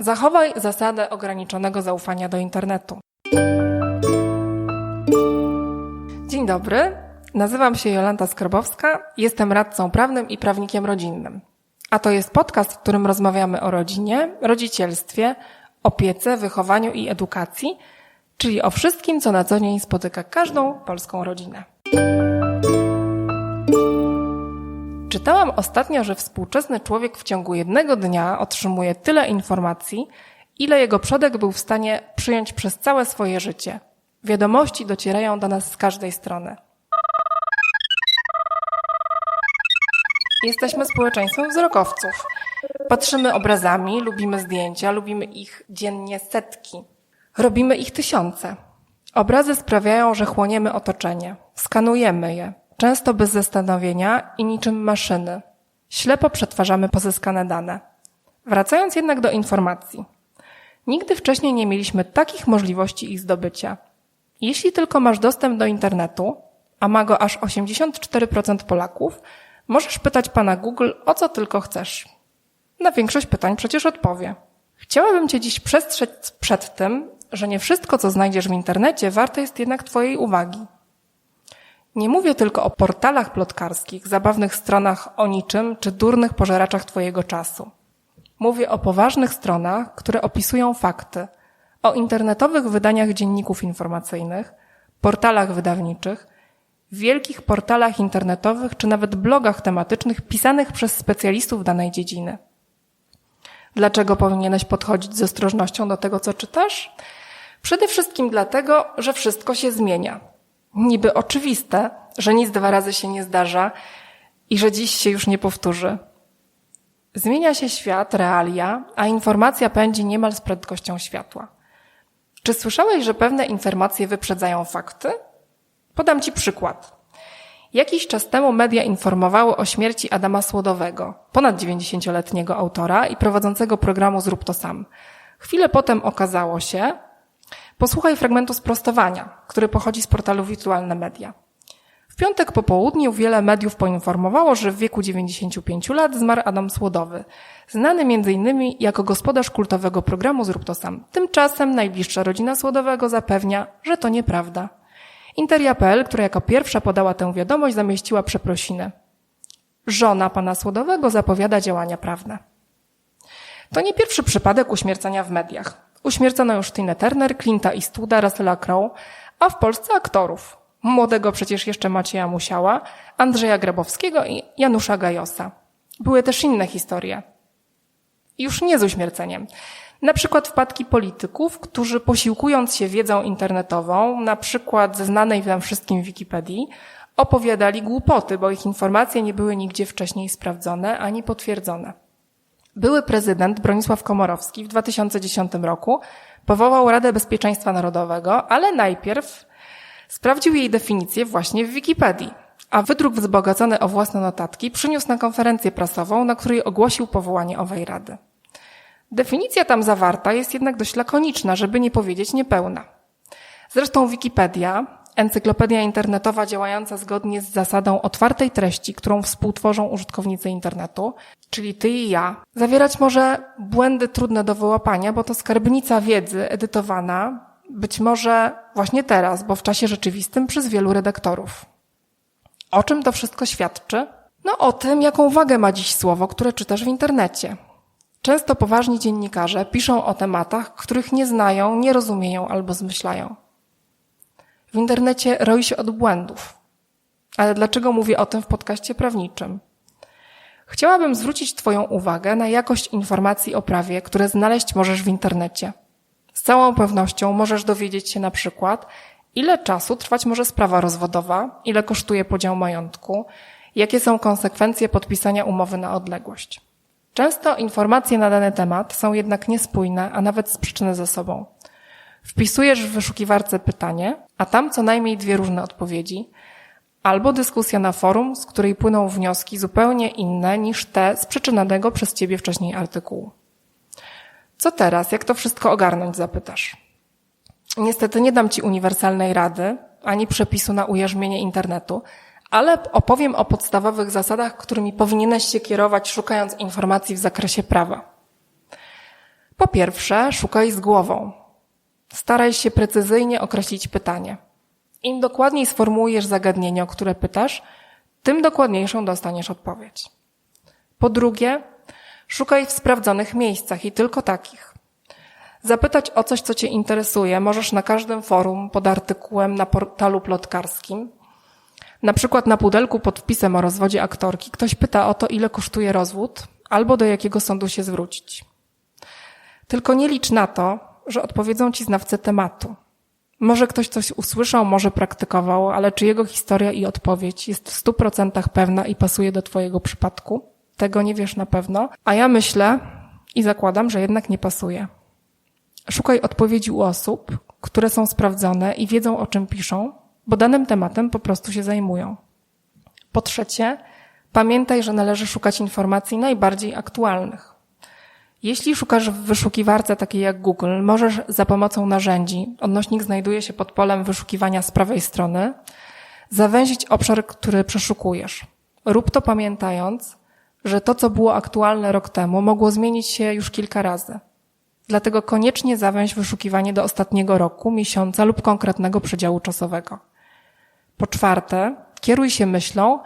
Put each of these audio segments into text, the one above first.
Zachowaj zasadę ograniczonego zaufania do internetu. Dzień dobry, nazywam się Jolanta Skarbowska, jestem radcą prawnym i prawnikiem rodzinnym. A to jest podcast, w którym rozmawiamy o rodzinie, rodzicielstwie, opiece, wychowaniu i edukacji, czyli o wszystkim, co na co dzień spotyka każdą polską rodzinę. Czytałam ostatnio, że współczesny człowiek w ciągu jednego dnia otrzymuje tyle informacji, ile jego przodek był w stanie przyjąć przez całe swoje życie. Wiadomości docierają do nas z każdej strony. Jesteśmy społeczeństwem wzrokowców. Patrzymy obrazami, lubimy zdjęcia, lubimy ich dziennie setki. Robimy ich tysiące. Obrazy sprawiają, że chłoniemy otoczenie, skanujemy je, często bez zastanowienia i niczym maszyny. Ślepo przetwarzamy pozyskane dane. Wracając jednak do informacji. Nigdy wcześniej nie mieliśmy takich możliwości ich zdobycia. Jeśli tylko masz dostęp do internetu, a ma go aż 84% Polaków, możesz pytać pana Google o co tylko chcesz. Na większość pytań przecież odpowie. Chciałabym Cię dziś przestrzec przed tym, że nie wszystko, co znajdziesz w internecie, warte jest jednak Twojej uwagi. Nie mówię tylko o portalach plotkarskich, zabawnych stronach o niczym czy durnych pożeraczach Twojego czasu. Mówię o poważnych stronach, które opisują fakty, o internetowych wydaniach dzienników informacyjnych, portalach wydawniczych, wielkich portalach internetowych czy nawet blogach tematycznych pisanych przez specjalistów danej dziedziny. Dlaczego powinieneś podchodzić z ostrożnością do tego, co czytasz? Przede wszystkim dlatego, że wszystko się zmienia. Niby oczywiste, że nic dwa razy się nie zdarza i że dziś się już nie powtórzy. Zmienia się świat, realia, a informacja pędzi niemal z prędkością światła. Czy słyszałeś, że pewne informacje wyprzedzają fakty? Podam Ci przykład. Jakiś czas temu media informowały o śmierci Adama Słodowego, ponad 90-letniego autora i prowadzącego programu Zrób to sam. Chwilę potem okazało się, posłuchaj fragmentu sprostowania, który pochodzi z portalu Wirtualne Media. W piątek po południu wiele mediów poinformowało, że w wieku 95 lat zmarł Adam Słodowy, znany m.in. jako gospodarz kultowego programu Zrób to sam. Tymczasem najbliższa rodzina Słodowego zapewnia, że to nieprawda. Interia.pl, która jako pierwsza podała tę wiadomość, zamieściła przeprosinę. Żona pana Słodowego zapowiada działania prawne. To nie pierwszy przypadek uśmiercania w mediach. Uśmiercono już Tina Turner, Clint'a Eastwooda, Russella Crowe, a w Polsce aktorów. Młodego przecież jeszcze Macieja Musiała, Andrzeja Grabowskiego i Janusza Gajosa. Były też inne historie. Już nie z uśmierceniem. Na przykład wpadki polityków, którzy posiłkując się wiedzą internetową, na przykład ze znanej nam wszystkim Wikipedii, opowiadali głupoty, bo ich informacje nie były nigdzie wcześniej sprawdzone ani potwierdzone. Były prezydent Bronisław Komorowski w 2010 roku powołał Radę Bezpieczeństwa Narodowego, ale najpierw sprawdził jej definicję właśnie w Wikipedii, a wydruk wzbogacony o własne notatki przyniósł na konferencję prasową, na której ogłosił powołanie owej rady. Definicja tam zawarta jest jednak dość lakoniczna, żeby nie powiedzieć niepełna. Zresztą Wikipedia, encyklopedia internetowa działająca zgodnie z zasadą otwartej treści, którą współtworzą użytkownicy internetu, czyli ty i ja, zawierać może błędy trudne do wyłapania, bo to skarbnica wiedzy edytowana być może właśnie teraz, bo w czasie rzeczywistym przez wielu redaktorów. O czym to wszystko świadczy? No o tym, jaką wagę ma dziś słowo, które czytasz w internecie. Często poważni dziennikarze piszą o tematach, których nie znają, nie rozumieją albo zmyślają. W internecie roi się od błędów. Ale dlaczego mówię o tym w podcaście prawniczym? Chciałabym zwrócić Twoją uwagę na jakość informacji o prawie, które znaleźć możesz w internecie. Z całą pewnością możesz dowiedzieć się na przykład, ile czasu trwać może sprawa rozwodowa, ile kosztuje podział majątku, jakie są konsekwencje podpisania umowy na odległość. Często informacje na dany temat są jednak niespójne, a nawet sprzeczne ze sobą. Wpisujesz w wyszukiwarce pytanie, a tam co najmniej dwie różne odpowiedzi, albo dyskusja na forum, z której płyną wnioski zupełnie inne niż te z przeczynanego przez ciebie wcześniej artykułu. Co teraz? Jak to wszystko ogarnąć? Zapytasz. Niestety nie dam ci uniwersalnej rady, ani przepisu na ujarzmienie internetu, ale opowiem o podstawowych zasadach, którymi powinieneś się kierować, szukając informacji w zakresie prawa. Po pierwsze, szukaj z głową. Staraj się precyzyjnie określić pytanie. Im dokładniej sformułujesz zagadnienie, o które pytasz, tym dokładniejszą dostaniesz odpowiedź. Po drugie, szukaj w sprawdzonych miejscach i tylko takich. Zapytać o coś, co Cię interesuje, możesz na każdym forum, pod artykułem, na portalu plotkarskim. Na przykład na pudelku pod wpisem o rozwodzie aktorki ktoś pyta o to, ile kosztuje rozwód, albo do jakiego sądu się zwrócić. Tylko nie licz na to, że odpowiedzą Ci znawcy tematu. Może ktoś coś usłyszał, może praktykował, ale czy jego historia i odpowiedź jest w stu procentach pewna i pasuje do Twojego przypadku? Tego nie wiesz na pewno, a ja myślę i zakładam, że jednak nie pasuje. Szukaj odpowiedzi u osób, które są sprawdzone i wiedzą o czym piszą, bo danym tematem po prostu się zajmują. Po trzecie, pamiętaj, że należy szukać informacji najbardziej aktualnych. Jeśli szukasz w wyszukiwarce takiej jak Google, możesz za pomocą narzędzi, odnośnik znajduje się pod polem wyszukiwania z prawej strony, zawęzić obszar, który przeszukujesz. Rób to pamiętając, że to, co było aktualne rok temu, mogło zmienić się już kilka razy. Dlatego koniecznie zawęź wyszukiwanie do ostatniego roku, miesiąca lub konkretnego przedziału czasowego. Po czwarte, kieruj się myślą,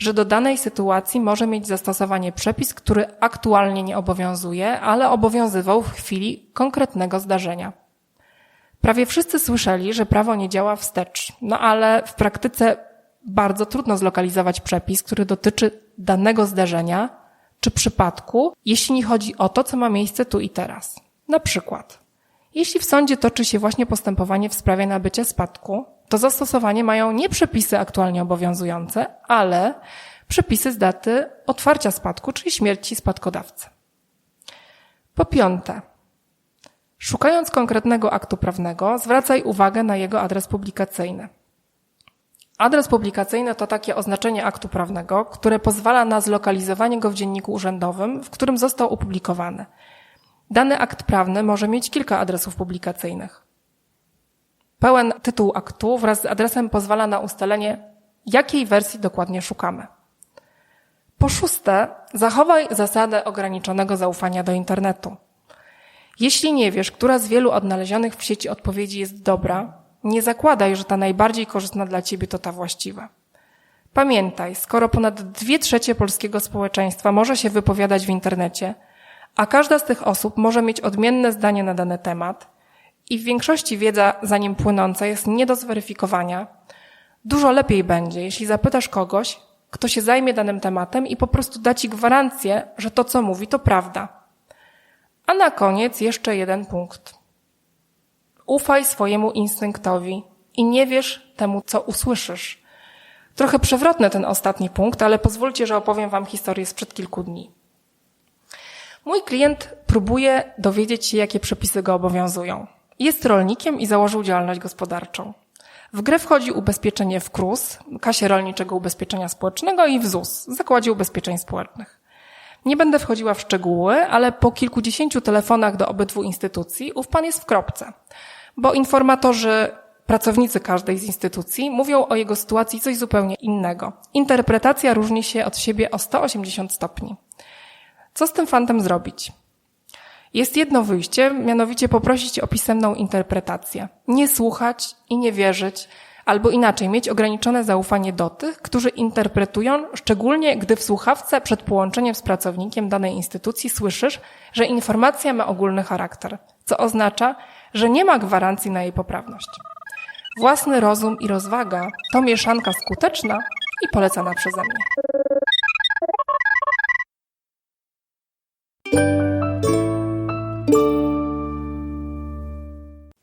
że do danej sytuacji może mieć zastosowanie przepis, który aktualnie nie obowiązuje, ale obowiązywał w chwili konkretnego zdarzenia. Prawie wszyscy słyszeli, że prawo nie działa wstecz, no ale w praktyce bardzo trudno zlokalizować przepis, który dotyczy danego zdarzenia czy przypadku, jeśli nie chodzi o to, co ma miejsce tu i teraz. Na przykład, jeśli w sądzie toczy się właśnie postępowanie w sprawie nabycia spadku, to zastosowanie mają nie przepisy aktualnie obowiązujące, ale przepisy z daty otwarcia spadku, czyli śmierci spadkodawcy. Po piąte, szukając konkretnego aktu prawnego, zwracaj uwagę na jego adres publikacyjny. Adres publikacyjny to takie oznaczenie aktu prawnego, które pozwala na zlokalizowanie go w dzienniku urzędowym, w którym został opublikowany. Dany akt prawny może mieć kilka adresów publikacyjnych. Pełen tytuł aktu wraz z adresem pozwala na ustalenie, jakiej wersji dokładnie szukamy. Po szóste, zachowaj zasadę ograniczonego zaufania do internetu. Jeśli nie wiesz, która z wielu odnalezionych w sieci odpowiedzi jest dobra, nie zakładaj, że ta najbardziej korzystna dla ciebie to ta właściwa. Pamiętaj, skoro ponad dwie trzecie polskiego społeczeństwa może się wypowiadać w internecie, a każda z tych osób może mieć odmienne zdanie na dany temat i w większości wiedza za nim płynąca jest nie do zweryfikowania, dużo lepiej będzie, jeśli zapytasz kogoś, kto się zajmie danym tematem i po prostu da ci gwarancję, że to, co mówi, to prawda. A na koniec jeszcze jeden punkt. Ufaj swojemu instynktowi i nie wierz temu, co usłyszysz. Trochę przewrotny ten ostatni punkt, ale pozwólcie, że opowiem Wam historię sprzed kilku dni. Mój klient próbuje dowiedzieć się, jakie przepisy go obowiązują. Jest rolnikiem i założył działalność gospodarczą. W grę wchodzi ubezpieczenie w KRUS, Kasie Rolniczego Ubezpieczenia Społecznego i w ZUS, Zakładzie Ubezpieczeń Społecznych. Nie będę wchodziła w szczegóły, ale po kilkudziesięciu telefonach do obydwu instytucji ów pan jest w kropce, bo informatorzy, pracownicy każdej z instytucji mówią o jego sytuacji coś zupełnie innego. Interpretacja różni się od siebie o 180 stopni. Co z tym fantem zrobić? Jest jedno wyjście, mianowicie poprosić o pisemną interpretację. Nie słuchać i nie wierzyć, albo inaczej, mieć ograniczone zaufanie do tych, którzy interpretują, szczególnie gdy w słuchawce przed połączeniem z pracownikiem danej instytucji słyszysz, że informacja ma ogólny charakter, co oznacza, że nie ma gwarancji na jej poprawność. Własny rozum i rozwaga to mieszanka skuteczna i polecana przeze mnie.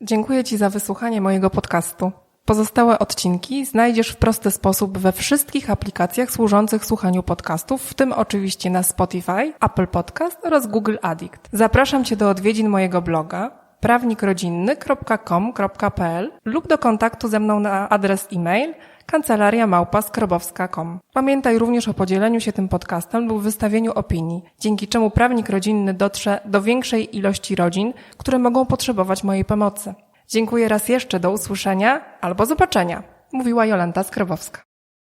Dziękuję Ci za wysłuchanie mojego podcastu. Pozostałe odcinki znajdziesz w prosty sposób we wszystkich aplikacjach służących słuchaniu podcastów, w tym oczywiście na Spotify, Apple Podcast oraz Google Addict. Zapraszam Cię do odwiedzin mojego bloga prawnikrodzinny.com.pl lub do kontaktu ze mną na adres e-mail kancelaria małpa.skrobowska.com. Pamiętaj również o podzieleniu się tym podcastem lub wystawieniu opinii, dzięki czemu prawnik rodzinny dotrze do większej ilości rodzin, które mogą potrzebować mojej pomocy. Dziękuję raz jeszcze, do usłyszenia albo zobaczenia, mówiła Jolanta Skrobowska.